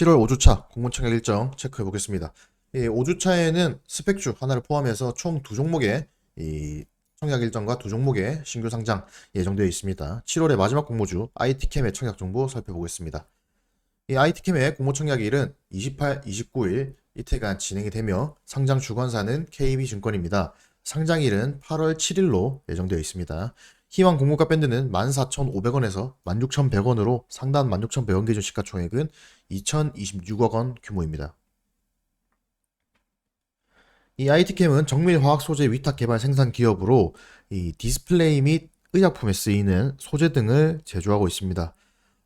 7월 5주차 공무청약 일정 체크해 보겠습니다. 이 5주차에는 스펙주 하나를 포함해서 총 두 종목의 이 청약 일정과 두 종목의 신규 상장 예정되어 있습니다. 7월의 마지막 공모주 IT캠의 청약 정보 살펴보겠습니다. 이 IT캠의 공모 청약일은 28, 29일 이틀간 진행이 되며 상장 주관사는 KB증권입니다. 상장일은 8월 7일로 예정되어 있습니다. 희망 공모가 밴드는 14,500원에서 16,100원으로 상단 16,100원 기준 시가총액은 2,026억 원 규모입니다. 이 IT캠은 정밀화학 소재 위탁 개발 생산 기업으로 이 디스플레이 및 의약품에 쓰이는 소재 등을 제조하고 있습니다.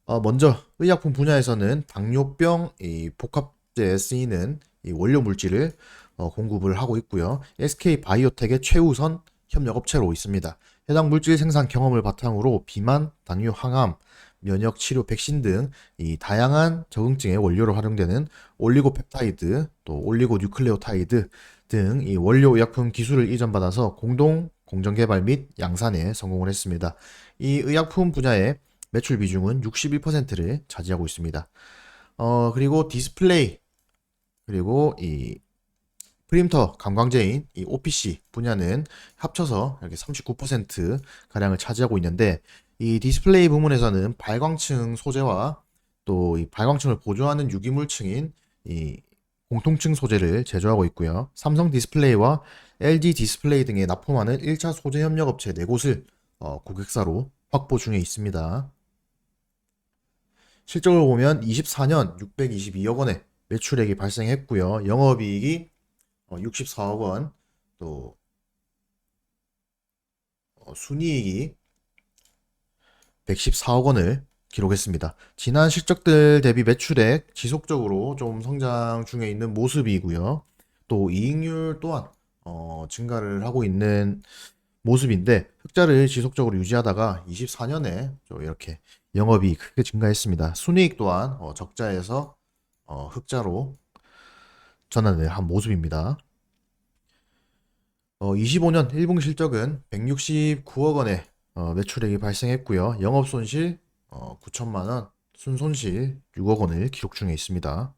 어, 먼저 의약품 분야에서는 당뇨병 이 복합제에 쓰이는 이 원료 물질을 어, 공급을 하고 있고요. SK 바이오텍의 최우선 협력업체로 있습니다. 해당 물질 생산 경험을 바탕으로 비만, 당뇨, 항암, 면역 치료, 백신 등 이 다양한 적응증의 원료로 활용되는 올리고펩타이드, 또 올리고뉴클레오타이드 등 이 원료 의약품 기술을 이전받아서 공동 공정 개발 및 양산에 성공을 했습니다. 이 의약품 분야의 매출 비중은 61%를 차지하고 있습니다. 어, 그리고 디스플레이 그리고 이 프린터 감광제인 이 OPC 분야는 합쳐서 이렇게 39% 가량을 차지하고 있는데 이 디스플레이 부문에서는 발광층 소재와 또 이 발광층을 보조하는 유기물층인 이 공통층 소재를 제조하고 있고요. 삼성 디스플레이와 LG 디스플레이 등에 납품하는 1차 소재 협력 업체 4곳을 어, 고객사로 확보 중에 있습니다. 실적으로 보면 24년 622억 원의 매출액이 발생했고요. 영업이익이 어, 64억 원, 또 어, 순이익이 114억 원을 기록했습니다. 지난 실적들 대비 매출액 지속적으로 좀 성장 중에 있는 모습이고요. 또 이익률 또한 어, 증가를 하고 있는 모습인데 흑자를 지속적으로 유지하다가 24년에 좀 이렇게 영업이 크게 증가했습니다. 순이익 또한 어, 적자에서 어, 흑자로 전환을 한 모습입니다. 어, 25년 1분기 실적은 169억 원의 어, 매출액이 발생했고요. 영업 손실 어, 9천만 원, 순 손실 6억 원을 기록 중에 있습니다.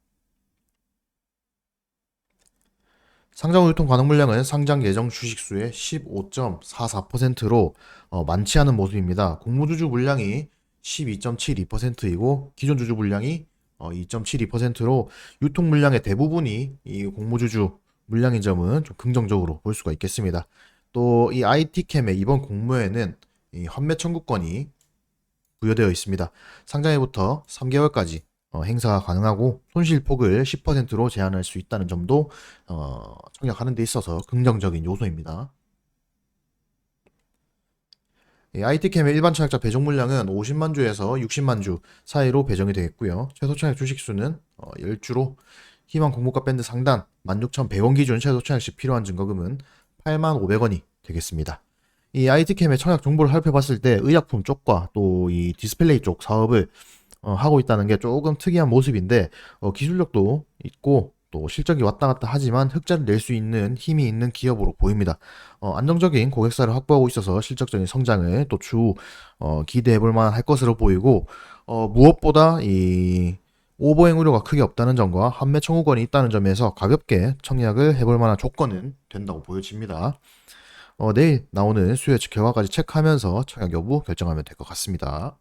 상장 유통 가능 물량은 상장 예정 주식수의 15.44%로 어, 많지 않은 모습입니다. 공모주주 물량이 12.72%이고 기존 주주 물량이 어, 2.72%로 유통 물량의 대부분이 이 공모주주 물량인 점은 좀 긍정적으로 볼 수가 있겠습니다. 또 이 IT캠의 이번 공모에는 이 환매 청구권이 부여되어 있습니다. 상장일부터 3개월까지 어, 행사가 가능하고 손실 폭을 10%로 제한할 수 있다는 점도 어, 청약하는 데 있어서 긍정적인 요소입니다. 이 IT캠의 일반 청약자 배정 물량은 50만 주에서 60만 주 사이로 배정이 되겠고요. 최소 청약 주식 수는 어, 10주로 희망 공모가 밴드 상단 16,100원 기준 최소 청약 시 필요한 증거금은 8,500원이 되겠습니다. 이 IT캠의 청약 정보를 살펴봤을 때 의약품 쪽과 또 이 디스플레이 쪽 사업을 어, 하고 있다는 게 조금 특이한 모습인데 어, 기술력도 있고 또 실적이 왔다 갔다 하지만 흑자를 낼 수 있는 힘이 있는 기업으로 보입니다. 어, 안정적인 고객사를 확보하고 있어서 실적적인 성장을 또 추후 어, 기대해 볼 만할 것으로 보이고 어, 무엇보다 이 오버행 우려가 크게 없다는 점과 환매 청구권이 있다는 점에서 가볍게 청약을 해볼 만한 조건은 된다고 보여집니다. 어, 내일 나오는 수요 예측 결과까지 체크하면서 청약 여부 결정하면 될 것 같습니다.